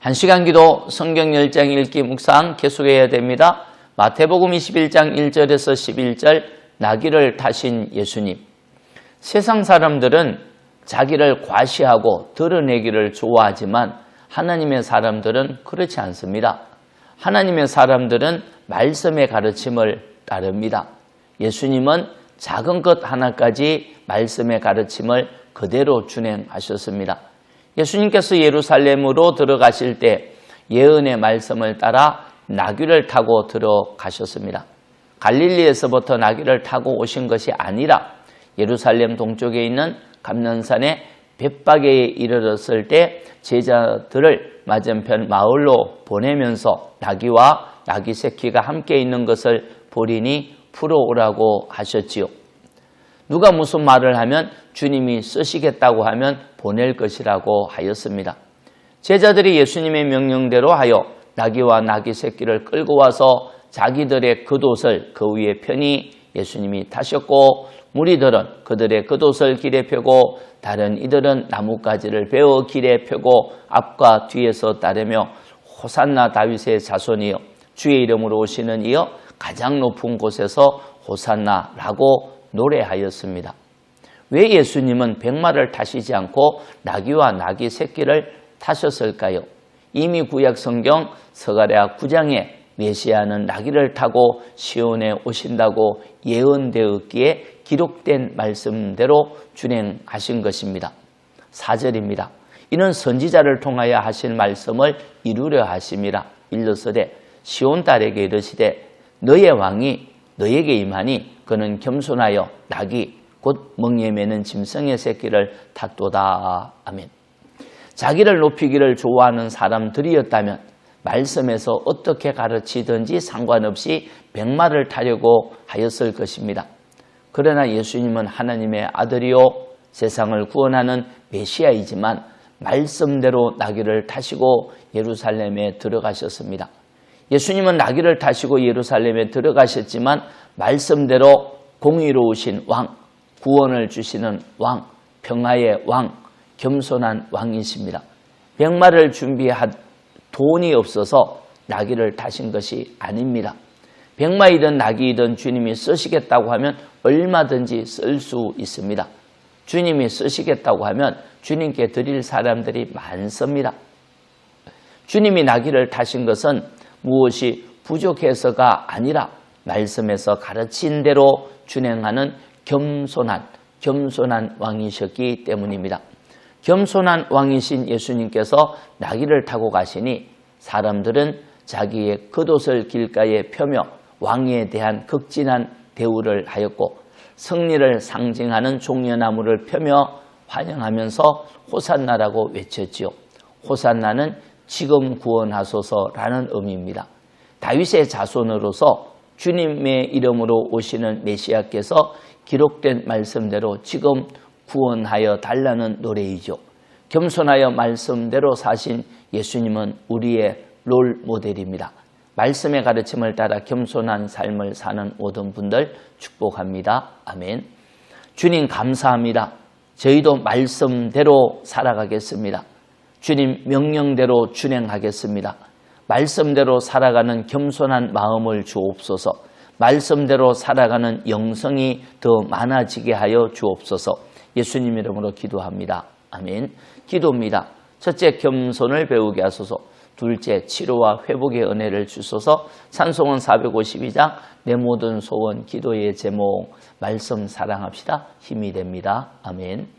한 시간 기도 성경 10장 읽기 묵상 계속해야 됩니다. 마태복음 21장 1절에서 11절 나귀를 타신 예수님. 세상 사람들은 자기를 과시하고 드러내기를 좋아하지만 하나님의 사람들은 그렇지 않습니다. 하나님의 사람들은 말씀의 가르침을 따릅니다. 예수님은 작은 것 하나까지 말씀의 가르침을 그대로 준행하셨습니다. 예수님께서 예루살렘으로 들어가실 때 예언의 말씀을 따라 나귀를 타고 들어가셨습니다. 갈릴리에서부터 나귀를 타고 오신 것이 아니라 예루살렘 동쪽에 있는 감난산의 벳박에 이르렀을 때 제자들을 맞은편 마을로 보내면서 나귀와 나귀 새끼가 함께 있는 것을 보리니 풀어오라고 하셨지요. 누가 무슨 말을 하면 주님이 쓰시겠다고 하면 보낼 것이라고 하였습니다. 제자들이 예수님의 명령대로 하여 나귀와 나귀 새끼를 끌고 와서 자기들의 겉옷을 그 위에 편히 예수님이 타셨고 무리들은 그들의 겉옷을 길에 펴고 다른 이들은 나뭇가지를 베어 길에 펴고 앞과 뒤에서 따르며 호산나 다윗의 자손이여 주의 이름으로 오시는 이여 가장 높은 곳에서 호산나라고 노래하였습니다. 왜 예수님은 백마를 타시지 않고 나귀와 나귀 새끼를 타셨을까요? 이미 구약 성경 서가랴 9장에 메시아는 나귀를 타고 시온에 오신다고 예언되었기에 기록된 말씀대로 준행하신 것입니다. 4절입니다. 이는 선지자를 통하여 하신 말씀을 이루려 하심이라 일러서되 시온 딸에게 이르시되 너의 왕이 너에게 임하니 그는 겸손하여 낙이 곧 멍에 매는 짐승의 새끼를 탔도다. 아멘. 자기를 높이기를 좋아하는 사람들이었다면 말씀에서 어떻게 가르치든지 상관없이 백마를 타려고 하였을 것입니다. 그러나 예수님은 하나님의 아들이요 세상을 구원하는 메시아이지만 말씀대로 나귀를 타시고 예루살렘에 들어가셨습니다. 예수님은 나귀를 타시고 예루살렘에 들어가셨지만 말씀대로 공의로우신 왕, 구원을 주시는 왕, 평화의 왕, 겸손한 왕이십니다. 백마를 준비한 돈이 없어서 나귀를 타신 것이 아닙니다. 백마이든 나귀이든 주님이 쓰시겠다고 하면 얼마든지 쓸 수 있습니다. 주님이 쓰시겠다고 하면 주님께 드릴 사람들이 많습니다. 주님이 나귀를 타신 것은 무엇이 부족해서가 아니라 말씀에서 가르친 대로 준행하는 겸손한 겸손한 왕이셨기 때문입니다. 겸손한 왕이신 예수님께서 나귀를 타고 가시니 사람들은 자기의 겉옷을 길가에 펴며 왕에 대한 극진한 대우를 하였고 승리를 상징하는 종려나무를 펴며 환영하면서 호산나라고 외쳤지요. 호산나는 지금 구원하소서라는 의미입니다. 다윗의 자손으로서 주님의 이름으로 오시는 메시아께서 기록된 말씀대로 지금 구원하여 달라는 노래이죠. 겸손하여 말씀대로 사신 예수님은 우리의 롤 모델입니다. 말씀의 가르침을 따라 겸손한 삶을 사는 모든 분들 축복합니다. 아멘. 주님 감사합니다. 저희도 말씀대로 살아가겠습니다. 주님 명령대로 준행하겠습니다. 말씀대로 살아가는 겸손한 마음을 주옵소서. 말씀대로 살아가는 영성이 더 많아지게 하여 주옵소서. 예수님 이름으로 기도합니다. 아멘. 기도입니다. 첫째 겸손을 배우게 하소서. 둘째 치료와 회복의 은혜를 주소서. 산송은 452장 내 모든 소원 기도의 제목 말씀 사랑합시다. 힘이 됩니다. 아멘.